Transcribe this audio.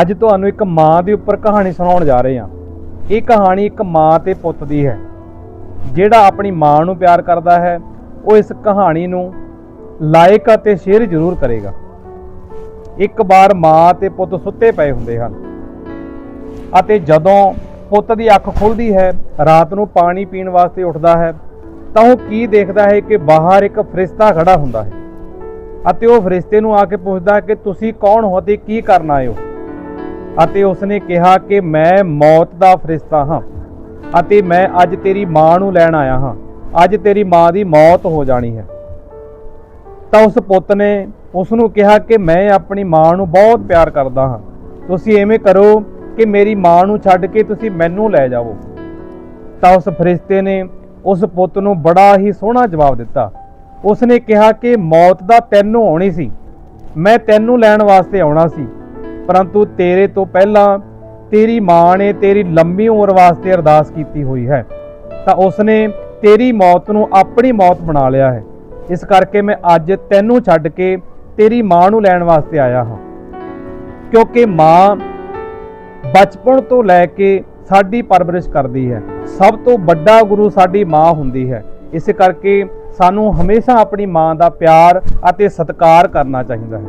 ਅੱਜ ਤੁਹਾਨੂੰ ਇੱਕ ਮਾਂ ਦੇ ਉੱਪਰ ਕਹਾਣੀ ਸੁਣਾਉਣ ਜਾ ਰਹੇ ਹਾਂ। ਇਹ ਕਹਾਣੀ ਇੱਕ ਮਾਂ ਤੇ ਪੁੱਤ ਦੀ ਹੈ। ਜਿਹੜਾ ਆਪਣੀ ਮਾਂ ਨੂੰ ਪਿਆਰ ਕਰਦਾ ਹੈ, ਉਹ ਇਸ ਕਹਾਣੀ ਨੂੰ ਲਾਈਕ ਅਤੇ ਸ਼ੇਅਰ ਜ਼ਰੂਰ ਕਰੇਗਾ। ਇੱਕ ਵਾਰ ਮਾਂ ਤੇ ਪੁੱਤ ਸੁੱਤੇ ਪਏ ਹੁੰਦੇ ਹਨ ਅਤੇ ਜਦੋਂ ਪੁੱਤ ਦੀ ਅੱਖ ਖੁੱਲਦੀ ਹੈ, ਰਾਤ ਨੂੰ ਪਾਣੀ ਪੀਣ ਵਾਸਤੇ ਉੱਠਦਾ ਹੈ, ਤਾਂ ਉਹ ਕੀ ਦੇਖਦਾ ਹੈ ਕਿ ਬਾਹਰ ਇੱਕ ਫਰਿਸ਼ਤਾ ਖੜਾ ਹੁੰਦਾ ਹੈ। ਅਤੇ ਉਹ ਫਰਿਸ਼ਤੇ ਨੂੰ ਆ ਕੇ ਪੁੱਛਦਾ ਹੈ ਕਿ ਤੁਸੀਂ ਕੌਣ ਹੋ ਅਤੇ ਕੀ ਕਰਨ ਆਏ ਹੋ? ਅਤੇ ਉਸਨੇ ਕਿਹਾ ਕਿ ਮੈਂ ਮੌਤ ਦਾ ਫਰਿਸ਼ਤਾ ਹਾਂ ਅਤੇ ਮੈਂ ਅੱਜ ਤੇਰੀ ਮਾਂ ਨੂੰ ਲੈਣ ਆਇਆ ਹਾਂ। ਅੱਜ ਤੇਰੀ ਮਾਂ ਦੀ ਮੌਤ ਹੋ ਜਾਣੀ ਹੈ। ਤਾਂ ਉਸ ਪੁੱਤ ਨੇ ਉਸ ਨੂੰ ਕਿਹਾ ਕਿ ਮੈਂ ਆਪਣੀ ਮਾਂ ਨੂੰ ਬਹੁਤ ਪਿਆਰ ਕਰਦਾ ਹਾਂ। ਤੁਸੀਂ ਐਵੇਂ ਕਰੋ ਕਿ ਮੇਰੀ ਮਾਂ ਨੂੰ ਛੱਡ ਕੇ ਤੁਸੀਂ ਮੈਨੂੰ ਲੈ ਜਾਵੋ। ਤਾਂ ਉਸ ਫਰਿਸ਼ਤੇ ਨੇ ਉਸ ਪੁੱਤ ਨੂੰ ਬੜਾ ਹੀ ਸੋਹਣਾ ਜਵਾਬ ਦਿੱਤਾ। ਉਸ ਨੇ ਕਿਹਾ ਕਿ ਮੌਤ ਦਾ ਤੈਨੂੰ ਆਉਣੀ ਸੀ। ਮੈਂ ਤੈਨੂੰ ਲੈਣ ਵਾਸਤੇ ਆਉਣਾ ਸੀ। ਪਰੰਤੂ ਤੇਰੇ ਤੋਂ ਪਹਿਲਾਂ ਤੇਰੀ ਮਾਂ ਨੇ ਤੇਰੀ ਲੰਮੀ ਉਮਰ ਵਾਸਤੇ ਅਰਦਾਸ ਕੀਤੀ ਹੋਈ ਹੈ। ਤਾਂ ਉਸਨੇ ਤੇਰੀ ਮੌਤ ਨੂੰ ਆਪਣੀ ਮੌਤ ਬਣਾ ਲਿਆ ਹੈ। ਇਸ ਕਰਕੇ ਮੈਂ ਅੱਜ ਤੈਨੂੰ ਛੱਡ ਕੇ ਤੇਰੀ ਮਾਂ ਨੂੰ ਲੈਣ ਵਾਸਤੇ ਆਇਆ ਹਾਂ। ਕਿਉਂਕਿ ਮਾਂ ਬਚਪਨ ਤੋਂ ਲੈ ਕੇ ਸਾਡੀ ਪਰਵਰਿਸ਼ ਕਰਦੀ ਹੈ। ਸਭ ਤੋਂ ਵੱਡਾ ਗੁਰੂ ਸਾਡੀ ਮਾਂ ਹੁੰਦੀ ਹੈ। ਇਸ ਕਰਕੇ ਸਾਨੂੰ ਹਮੇਸ਼ਾ ਆਪਣੀ ਮਾਂ ਦਾ ਪਿਆਰ ਅਤੇ ਸਤਿਕਾਰ ਕਰਨਾ ਚਾਹੀਦਾ ਹੈ।